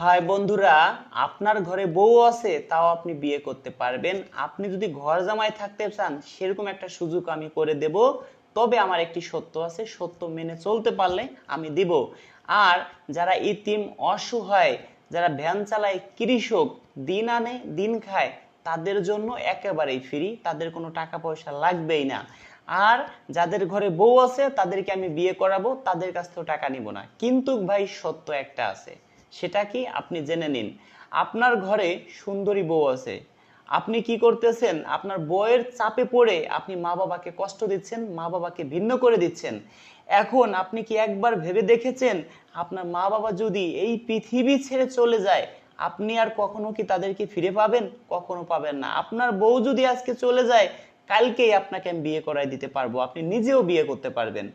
High বন্ধুরা, আপনার ঘরে বউ আছে, তাও আপনি বিয়ে করতে পারবেন। আপনি যদি ঘর জামাই থাকতে চান, সেরকম একটা সুযোগ আমি করে দেব। তবে আমার একটি সত্য আছে, সত্য মেনে চলতে পারলে আমি দিব। আর যারা ইতিম, অসহায়, যারা ভ্যান চালায় কৃষক, দিন আনে, দিন খায়, তাদের জন্য একেবারেই ফ্রি তাদের কোনো টাকা পয়সা লাগবেই না। আর যাদের ঘরে বউ আছে, তাদেরকে আমি বিয়ে করাবো, তাদের কাছ থেকেও টাকা নিব না। কিন্তু ভাই, সত্য একটা আছে। সেটা কি আপনি জেনে নিন। আপনার ঘরে সুন্দরী বউ আছে। আপনি কি করতেছেন? আপনার বউয়ের চাপে পড়ে আপনি মা বাবাকে কষ্ট দিচ্ছেন মা বাবাকে ভিন্ন করে দিচ্ছেন। এখন আপনি কি একবার ভেবে দেখেছেন, আপনার মা বাবা যদি এই পৃথিবী ছেড়ে চলে যায়, আপনি আর কখনো কি তাদেরকে ফিরে পাবেন? কখনো পাবেন না। আপনার বউ যদি আজকে চলে যায়, কালকেই আপনাকে আমি বিয়ে করাই দিতে পারব। আপনি নিজেও বিয়ে করতে পারবেন।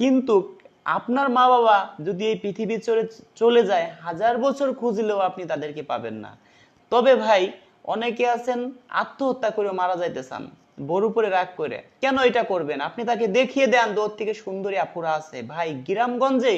কিন্তু আপনার মা বাবা যদি এই পৃথিবী চলে চলে যায়, হাজার বছর খুঁজলেও আপনি তাদেরকে পাবেন না। তবে ভাই, অনেকে আছেন, আত্মহত্যা করে মারা যাইতে চান বড় উপরে রাগ করে। কেন এটা করবেন? আপনি তাকে দেখিয়ে দেন, দূর থেকে সুন্দরী আপুরা আছে। ভাই, গ্রামগঞ্জে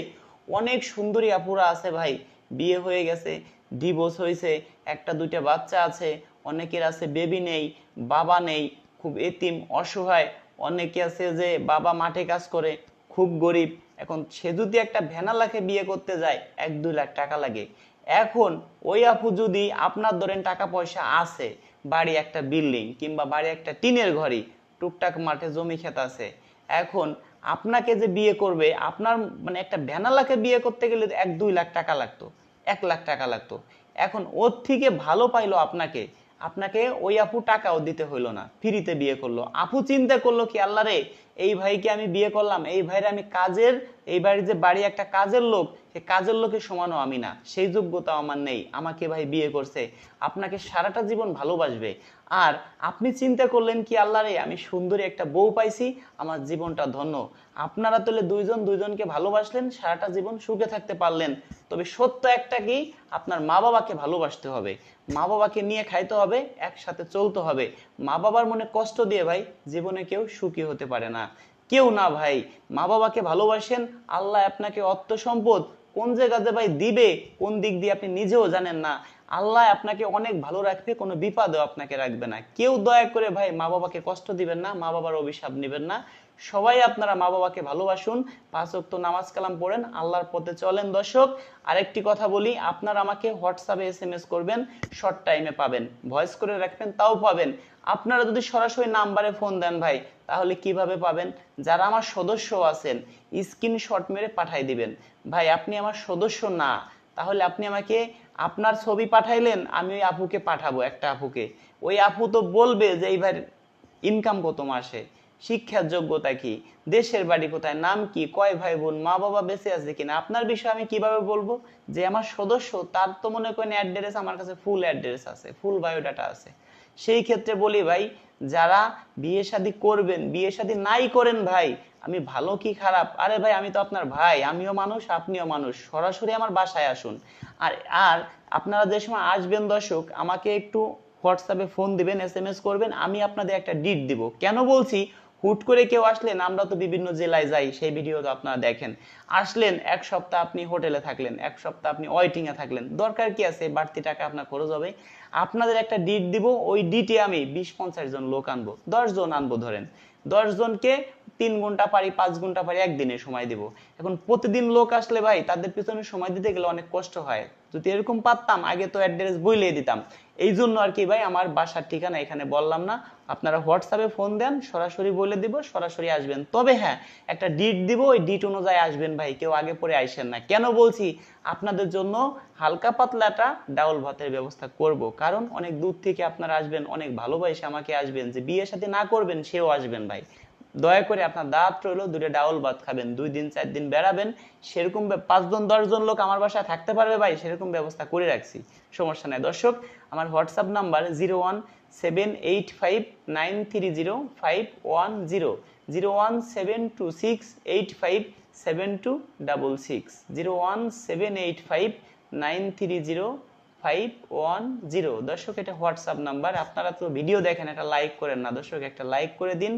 অনেক সুন্দরী আপুরা আছে ভাই। বিয়ে হয়ে গেছে ডিভোর্স হয়েছে, একটা, দুইটা বাচ্চা আছে, অনেকের আছে বেবি নেই, বাবা নেই, খুব এতিম, অসহায়। অনেকে আছে যে বাবা মাঠে কাজ করে, খুব গরিব। এখন সে যদি একটা ভ্যানালাকে বিয়ে করতে যায়, এক দুই লাখ টাকা লাগে। এখন ওই আপু যদি আপনার ধরেন টাকা পয়সা আছে, বাড়ি একটা বিল্ডিং কিংবা বাড়ি একটা টিনের ঘরই টুকটাক মাঠে জমি ক্ষেত আছে, এখন আপনাকে যে বিয়ে করবে, আপনার মানে একটা ভ্যানালাকে বিয়ে করতে গেলে এক দুই লাখ টাকা লাগতো, এক লাখ টাকা লাগতো। এখন ওর থেকে ভালো পাইলো আপনাকে আপনাকে ওই আপু টাকাও দিতে হইল না, ফ্রিতে বিয়ে করল। আপু চিন্তা করল কি, আল্লাহ রে, এই ভাইকে আমি বিয়ে করলাম, এই ভাইরে আমি কাজের এই বাড়ির যে বাড়ি একটা কাজের লোক, সে কাজের লোকের সমানও আমি না। সেই যোগ্যতা আমার নেই। আমাকে ভাই বিয়ে করছে। আপনাকে সারাটা জীবন ভালোবাসবে। আর আপনি চিন্তা করলেন কি, আল্লাহ রে, আমি সুন্দরী একটা বউ পাইছি, আমার জীবনটা ধন্য। আপনারা তাহলে দুইজন দুইজনকে ভালোবাসলেন, সারাটা জীবন সুখে থাকতে পারলেন। তবে সত্য একটা কি, আপনার মা বাবাকে ভালোবাসতে হবে। মা বাবাকে নিয়ে খাইতে হবে, একসাথে চলতে হবে। মা বাবার মনে কষ্ট দিয়ে ভাই জীবনে কেউ সুখী হতে পারে না। কেউ না ভাই। মা বাবাকে ভালোবাসেন, আল্লাহ আপনাকে অর্থ সম্পদ কোন জায়গাতে ভাই দিবে, কোন দিক দিয়ে আপনি নিজেও জানেন না। আল্লাহ আপনাকে অনেক ভালো রাখবে, কোনো বিপদেও আপনাকে রাখবে না। কেউ দয়া করে ভাই মা বাবাকে কষ্ট দিবেন না, মা বাবার অভিশাপ নেবেন না। সবাই আপনারা মা বাবাকে ভালোবাসুন, পাঁচ ওয়াক্ত নামাজ কালাম পড়েন, আল্লাহর পথে চলেন। দর্শক, আরেকটি কথা বলি, আপনারা আমাকে হোয়াটসঅ্যাপে এস এম এস করবেন শর্ট টাইমে পাবেন। ভয়েস করে রাখবেন, তাও পাবেন। আপনারা যদি সরাসরি নাম্বারে ফোন দেন ভাই, তাহলে কীভাবে পাবেন? যারা আমার সদস্য আছেন স্ক্রিন স্ক্রিনশট মেরে পাঠাই দিবেন। ভাই, আপনি আমার সদস্য না, তাহলে আপনি আমাকে আপনার ছবি পাঠাইলেন, আমি ওই আপুকে পাঠাবো, একটা আপুকে। ওই আপু তো বলবে যে, এই ভাই ইনকাম কত মাসে? শিক্ষার যোগ্যতা কি? দেশের বাড়ি কোথায়? নাম কি? কয় ভাই বোন মা বাবা বেঁচে আছে কিনা? আপনার বিষয়ে আমি কীভাবে বলব? যে আমার সদস্য, তার তো মনে করেন অ্যাড্রেস আমার কাছে ফুল অ্যাড্রেস আছে ফুল বায়োডাটা আছে। সেই ক্ষেত্রে বলি ভাই, যারা বিয়ে শাদী করবেন, বিয়ে শাদী নাই করেন ভাই, আমি ভালো কি খারাপ? আরে ভাই, আমি তো আপনার ভাই, আমিও মানুষ, আপনিও মানুষ, সরাসরি আমার বাসায় আসুন। আর আর আপনারা যে সময় আসবেন দর্শক, আমাকে একটু হোয়াটসঅ্যাপে ফোন দিবেন এস করবেন, আমি আপনাদের একটা ডিট দিব। কেন বলছি? হুট করে কেউ আসলেন, আমরা তো বিভিন্ন জেলায় যাই, সেই ভিডিও তো আপনারা দেখেন। আসলেন, এক সপ্তাহ আপনি হোটেলে থাকলেন, এক সপ্তাহ আপনি ওয়েটিং এ থাকলেন। দরকার কি আছে? বাড়তি টাকা আপনার খরচ হবে। আপনাদের একটা ডিট দিব, ওই ডিটে আমি বিশ পঞ্চাশ জন লোক আনব জন আনব ধরেন। দশ জনকে তিন ঘণ্টা পারি, পাঁচ ঘণ্টা পারি, একদিনে সময় দিব। এখন প্রতিদিন লোক আসলে ভাই, তাদের পিছনে সময় দিতে গেলে অনেক কষ্ট হয়। যদি এরকম পারতাম, আগে তো অ্যাড্রেস বইলে দিতাম। এই জন্য আর কি ভাই, আমার বাসার ঠিকানা এখানে বললাম না। আপনারা হোয়াটসঅ্যাপে ফোন দেন, সরাসরি বলে দিব, সরাসরি আসবেন। তবে হ্যাঁ একটা ডিট দিব, ওই ডিট অনুযায়ী আসবেন ভাই, কেউ আগে পরে আইসেন না। কেন বলছি? আপনাদের জন্য হালকা পাতলাটা ডাউল ভাতের ব্যবস্থা করব। কারণ অনেক দূর থেকে আপনারা আসবেন, অনেক ভালোবাসে আমাকে আসবেন যে বিয়ের সাথে না করবেন, সেও আসবেন ভাই। দয়া করে আপনার দাঁত রইল দুটো ডাউল ভাত খাবেন, দুই দিন, চার দিন বেড়াবেন। সেরকম পাঁচজন, দশজন লোক আমার বাসায় থাকতে পারবে ভাই, সেরকম ব্যবস্থা করে রাখছি। সমস্যা নাই। দর্শক, আমার WhatsApp number zero one seven eight five nine three zero five one zero zero one seven two six eight five seven two double six, zero one seven eight five nine three zero five one zero. দর্শক, এটা WhatsApp number, আপনারা তো video দেখেন, একটা like করেন না। দর্শক, একটা লাইক করে দিন।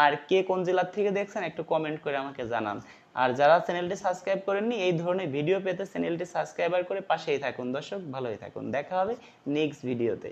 আর কে কোন জেলার থেকে দেখছেন একটু কমেন্ট করে আমাকে জানান। আর যারা চ্যানেলটি সাবস্ক্রাইব করেননি, এই ধরনের ভিডিও পেতে চ্যানেলটি সাবস্ক্রাইবার করে পাশেই থাকুন। দর্শক, ভালোই থাকুন। দেখা হবে নেক্সট ভিডিওতে